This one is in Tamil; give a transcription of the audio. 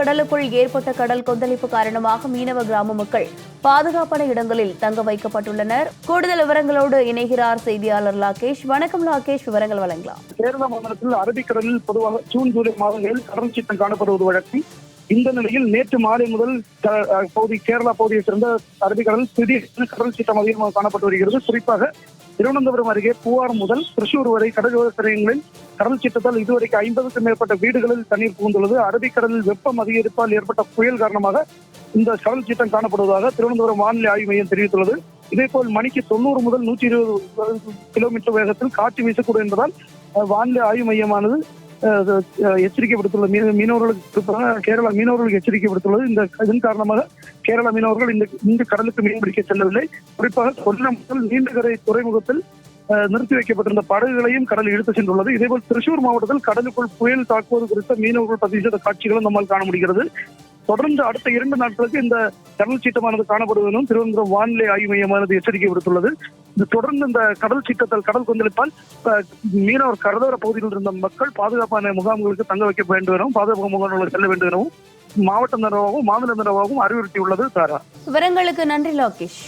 கடலுக்குள் ஏற்பட்ட கடல் கொந்தளிப்பு காரணமாக மீனவ கிராம மக்கள் பாதுகாப்பான இடங்களில் தங்க வைக்கப்பட்டுள்ளனர். கூடுதல் விவரங்களோடு இணைகிறார் செய்தியாளர் லாகேஷ். வணக்கம் லாகேஷ் விவரங்கள் வழங்கலாம். கேரள மாநிலத்தில் அரபிக்கடலில் பொதுவாக ஜூன் ஜூலை மாதங்களில் கடல் சீற்றம் காணப்படுவது வழக்கம். இந்த நிலையில் நேற்று மாலை முதல் பகுதி கேரளா பகுதியைச் சேர்ந்த அரபிக்கடல் திடீரென கடல் சீற்றம் அதிகமாக காணப்பட்டு வருகிறது. குறிப்பாக திருவனந்தபுரம் அருகே பூவார் முதல் திருச்சூர் வரை கடலோர சிறைகளில் கடல் சீற்றத்தால் இதுவரைக்கும் ஐம்பதுக்கும் மேற்பட்ட வீடுகளில் தண்ணீர் புகுந்துள்ளது. அரபிக்கடலில் வெப்பம் அதிகரிப்பால் ஏற்பட்ட புயல் காரணமாக இந்த கடல் சீற்றம் காணப்படுவதாக திருவனந்தபுரம் வானிலை ஆய்வு மையம் தெரிவித்துள்ளது. இதேபோல் மணிக்கு தொண்ணூறு முதல் நூற்றி இருபது கிலோமீட்டர் வேகத்தில் காற்று வீசக்கூடும் என்பதால் வானிலை ஆய்வு மையமானது எச்சரிக்கை விடுத்துள்ளது மீன- மீனவர்களுக்கு கேரளா மீனவர்களுக்கு எச்சரிக்கை விடுத்துள்ளது இந்த இதன் காரணமாக கேரளா மீனவர்கள் இந்த இந்த கடலுக்கு மீன்பிடிக்க செல்லவில்லை. குறிப்பாக கொல்லம் முதல் நீண்டகரை துறைமுகத்தில் நிறுத்தி வைக்கப்பட்டிருந்த படகுகளையும் கடல் இழுத்து சென்றுள்ளது. இதேபோல் திருச்சூர் மாவட்டத்தில் கடலுக்குள் புயல் தாக்குவது குறித்த மீனவர்கள் பதிவு செய்த காட்சிகளும் நம்மால் காண முடிகிறது. தொடர்ந்து அடுத்த இரண்டு நாட்களுக்கு இந்த கடல் சீட்டமானது காணப்படுவதும் திருவனந்தபுரம் வானிலை ஆய்வு மையமானது எச்சரிக்கை விடுத்துள்ளது. தொடர்ந்து இந்த கடல் சீட்டத்தால் கடல் கொந்தளிப்பால் மீனவர் கடலோர பகுதியில் இருந்த மக்கள் பாதுகாப்பான முகாம்களுக்கு தங்க வைக்க வேண்டும் எனவும் பாதுகாப்பு முகாம்களுக்கு செல்ல வேண்டும் எனவும் மாவட்ட நிர்வாகமும் மாநில நிர்வாகமும் அறிவுறுத்தியுள்ளது தாரா விவரங்களுக்கு நன்றி லோகேஷ்.